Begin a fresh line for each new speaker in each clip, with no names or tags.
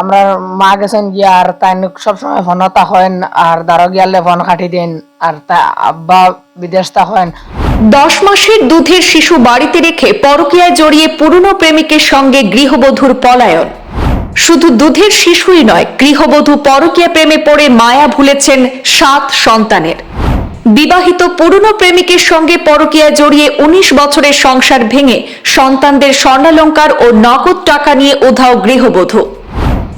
আমরা মা গেছেন গিয়া আর তাই সবসময় ফোনতা হয় আর দারো গিয়ালে ফোন কাটি দেন, আর তা আব্বা বিদেশ তা হয়
দশ মাসের দুধের শিশু বাড়িতে রেখে পরকীয়ায় জড়িয়ে পুরনো প্রেমিকের সঙ্গে গৃহবধূর পলায়ন। শুধু দুধের শিশুই নয়, গৃহবধূ পরকীয়া প্রেমে পড়ে মায়া ভুলেছেন সাত সন্তানের। বিবাহিত পুরনো প্রেমিকের সঙ্গে পরকীয়া জড়িয়ে উনিশ বছরের সংসার ভেঙে সন্তানদের স্বর্ণালঙ্কার ও নগদ টাকা নিয়ে উধাও গৃহবধূ।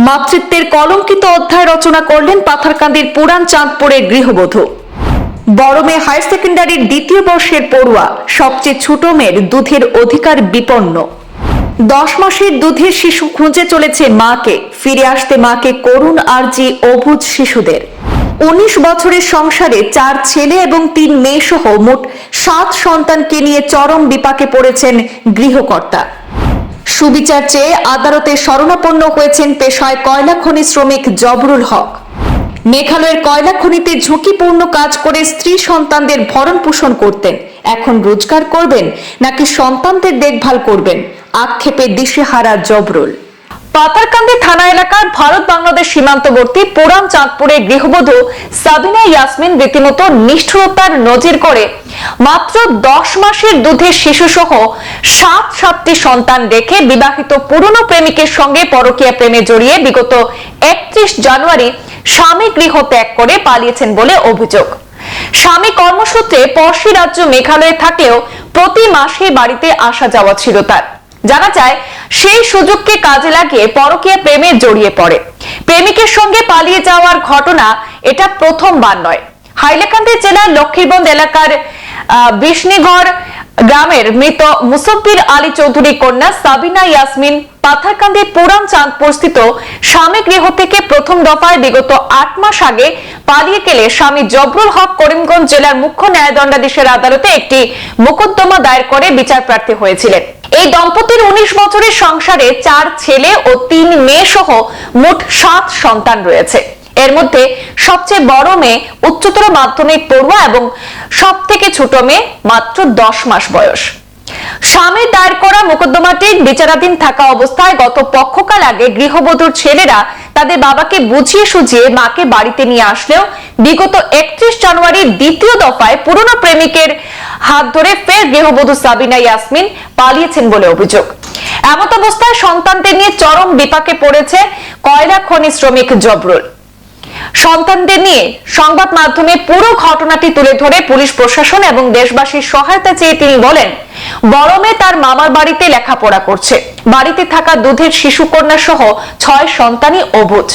মাতৃত্বের কলঙ্কিত অধ্যায় রচনা করলেন পাথারকান্দির পুরান চাঁদপুরের গৃহবধূ। বড় মেয়ে হায়ার সেকেন্ডারির দ্বিতীয় বর্ষের পড়ুয়া, সবচেয়ে ছোট মেয়ের দুধের অধিকার বিপন্ন। দশ মাসের দুধের শিশু খুঁজে চলেছে মাকে, ফিরে আসতে মাকে করুণ আর্জি অবুজ শিশুদের। উনিশ বছরের সংসারে চার ছেলে এবং তিন মেয়ে সহ মোট সাত সন্তানকে নিয়ে চরম বিপাকে পড়েছেন গৃহকর্তা। সুবিচার চেয়ে আদালতে শরণাপন্ন হয়েছেন পেশায় কয়লা খনি শ্রমিক জবরুল হক। মেঘালয়ের কয়লা খনিতে ঝুঁকিপূর্ণ কাজ করে স্ত্রী সন্তানদের ভরণ পোষণ করতেন। এখন রোজগার করবেন নাকি সন্তানদের দেখভাল করবেন? আক্ষেপে দিশেহারা জবরুল। পাতারকান্দি থানা এলাকার ভারত বাংলাদেশ সীমান্তবর্তী পুরান চাঁদপুরের গৃহবধূ সাবিনা ইয়াসমিন রীতিমতো নিষ্ঠুরতার নজির করে। মাত্র দশ মাসের দুধের শিশু সহ সাত সাতটি সন্তান রেখে বিবাহিত পুরনো প্রেমিকের সঙ্গে পরকীয়া প্রেমে জড়িয়ে বিগত একত্রিশ জানুয়ারি স্বামী গৃহ ত্যাগ করে পালিয়েছেন বলে অভিযোগ। স্বামী কর্মসূত্রে পড়শি রাজ্য মেঘালয়ে থাকলেও প্রতি মাসে বাড়িতে আসা যাওয়া ছিল তার। জানা যায় সেই সুযোগকে কাজে লাগিয়ে পরকীয়া প্রেমে জড়িয়ে পড়ে। প্রেমিকের সঙ্গে পালিয়ে যাওয়ার ঘটনা এটা প্রথমবার নয়। হাইলাকান্দি জেলার লক্ষ্মীবন্দ এলাকার বিষ্ণিগড় গ্রামের মৃত মুসব্বির আলী চৌধুরী কন্যা সাবিনা ইয়াসমিন পাথারকান্দির পুরান চাঁদপুর স্থিত স্বামী গৃহ থেকে প্রথম দফায় বিগত আট মাস আগে পালিয়ে গেলে স্বামী জবরুল হক করিমগঞ্জ জেলার মুখ্য ন্যায়দণ্ডাধীশের আদালতে একটি মোকদ্দমা দায়ের করে বিচার প্রার্থী হয়েছিলেন। এই দম্পতির উনিশ বছরের সংসারে চার ছেলে ও তিন মেয়ে সহ মোট সাত সন্তান রয়েছে। এর মধ্যে সবচেয়ে বড় মেয়ে উচ্চতর মাধ্যমিক পড়ুয়া এবং সব থেকে ছোট মেয়ে মাত্র দশ মাস বয়স। স্বামী দায়ের করা মোকদ্দমাটির বিচারাধীন থাকা অবস্থায় গত পক্ষকাল আগে গৃহবধূর ছেলেরা তাদের বাবাকে বুঝিয়ে সুঝিয়ে মাকে বাড়িতে নিয়ে আসলেও বিগত একত্রিশ জানুয়ারির দ্বিতীয় দফায় পুরনো প্রেমিকের হাত ধরে ফের গৃহবধূ সাবিনা ইয়াসমিন পালিয়েছেন বলে অভিযোগ। এমত অবস্থায় সন্তানদের নিয়ে চরম বিপাকে পড়েছে কয়লা খনি শ্রমিক জবরুল। সন্তানদের নিয়ে সংবাদ মাধ্যমে পুরো ঘটনাটি তুলে ধরে পুলিশ প্রশাসন এবং দেশবাসীর সহায়তা চেয়ে তিনি বলেন বরমে তার মামার বাড়িতে লেখাপড়া করছে। বাড়িতে থাকা দুধের শিশু কন্যা সহ ছয় সন্তানই অবুঝ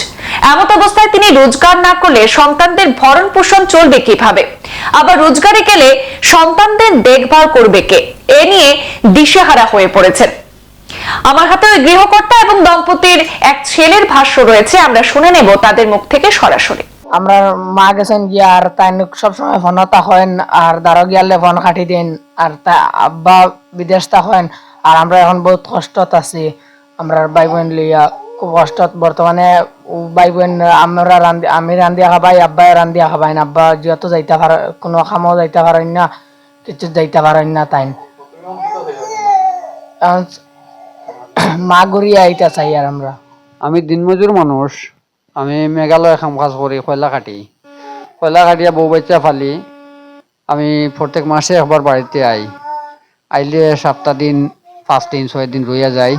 এমত অবস্থায় তিনি রোজগার না করলে সন্তানদের ভরণ পোষণ চলবে কীভাবে? আবার রোজগারে গেলে সন্তানদের দেখভাল করবে কে? এ নিয়ে দিশেহারা হয়ে পড়েছেন। আমার হাতে ওই গৃহকর্তা এবং দম্পতির এক ছেলের ভাষ্য রয়েছে, আমরা শুনে নেব তাদের মুখ থেকে সরাসরি।
আমরা মা গেছেন গিয়া আর তাই সবসময় ফোনতা হয় আর দারো গিয়ালে ফোন কাটি দেন, আর তা আব্বা বিদেশ তা হয় আর আমরা এখন বহুত কষ্টত আছি। আমরা ভাই বোন লইয়া খুব কষ্টত। বর্তমানে ভাই বোন আমরা রান্ধি, আমি রান্ধিয়া খাবাই, আব্বাই রান্ধিয়া খাবাই না আব্বা যেহেতু যাইতে পারে, কোনো খামও যাইতে পারেন না কিছু যাইতে পারেন না তাই এখন মা ঘুরিয়ে আইতা চাই আর আমরা।
আমি দিনমজুর মানুষ। আমি মেঘালয় কাম কাজ করি কয়লা কাটি কয়লা কাটিয়া বউ বাচ্চা ফালি। আমি প্রত্যেক মাসে একবার বাড়িতে আই। আইলে সাতটা দিন, পাঁচ দিন, ছয় দিন রইয়া যাই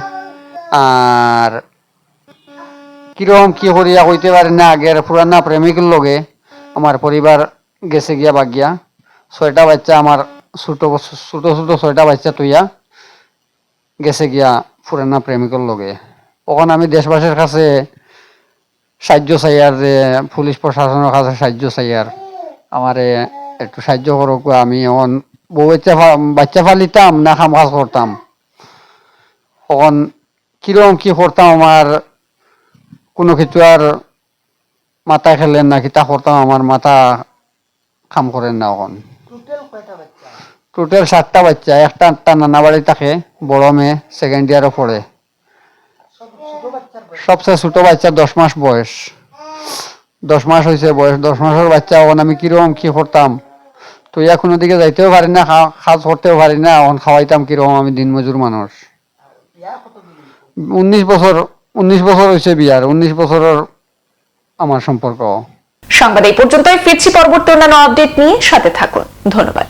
আর কীরকম কি করিয়া কইতে পারি না আগের পুরানা প্রেমিকের লগে। আমার পরিবার গেছে গিয়া বাগিয়া ছয়টা বাচ্চা আমার ছোট ছোট ছোট ছয়টা বাচ্চা তুইয়া গেছে গিয়া পুরানা প্রেমিকের লগে। তখন আমি দেশবাসীর কাছে সাহায্য চাই আর যে পুলিশ প্রশাসনের কাছে সাহায্য চাই আর আমারে একটু সাহায্য করো আমি এখন বউ বাচ্চা বাচ্চা ফালিতাম না খাম কাজ করতাম। তখন কীরকম কি করতাম আমার, কোনো কিছু আর মাথা খেলেন না কি কিতা করতাম আমার মাথা কাম করেন না এখন টোটাল সাতটা বাচ্চা, একটা একটা নানা বাড়ি থাকে, বড় মেয়ে সেকেন্ড ইয়ারও পড়ে। সবচেয়ে ছোট বাচ্চা দশ মাস বয়স। দশ মাস হয়েছে বয়স, দশ মাসের বাচ্চা এখন আমি কীরকম কি করতাম? তো ইয়া কোনো দিকে যাইতেও পারি না কাজ করতেও পারি না, এখন খাওয়াইতাম কীরকম আমি দিনমজুর মানুষ। উনিশ বছর উনিশ বছর হয়েছে বিয়ার, উনিশ বছরের আমার সম্পর্ক।
সংবাদ এই পর্যন্তই, ফিরছি পরবর্তী অন্যান্য আপডেট নিয়ে, সাথে থাকুন। ধন্যবাদ।